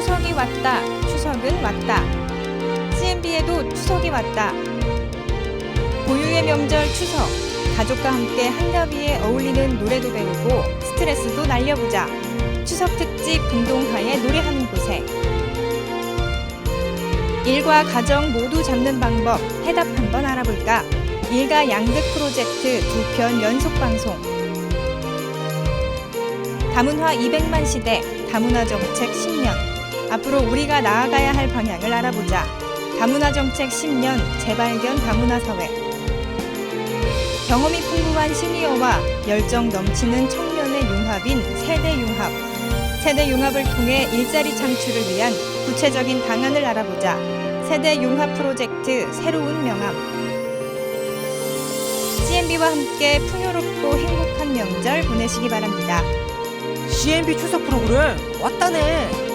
추석이 왔다. 추석은 왔다. CMB에도 추석이 왔다. 고유의 명절 추석. 가족과 함께 한겹 위에 어울리는 노래도 배우고 스트레스도 날려보자. 추석 특집 운동화에 노래하는 곳에. 일과 가정 모두 잡는 방법 해답 한번 알아볼까? 일가 양득 프로젝트 두 편 연속 방송. 다문화 200만 시대 다문화 정책 10년. 앞으로 우리가 나아가야 할 방향을 알아보자. 다문화 정책 10년 재발견 다문화 사회. 경험이 풍부한 시니어와 열정 넘치는 청년의 융합인 세대 융합. 세대 융합을 통해 일자리 창출을 위한 구체적인 방안을 알아보자. 세대 융합 프로젝트 새로운 명함. CNB와 함께 풍요롭고 행복한 명절 보내시기 바랍니다. CNB 추석 프로그램 왔다네.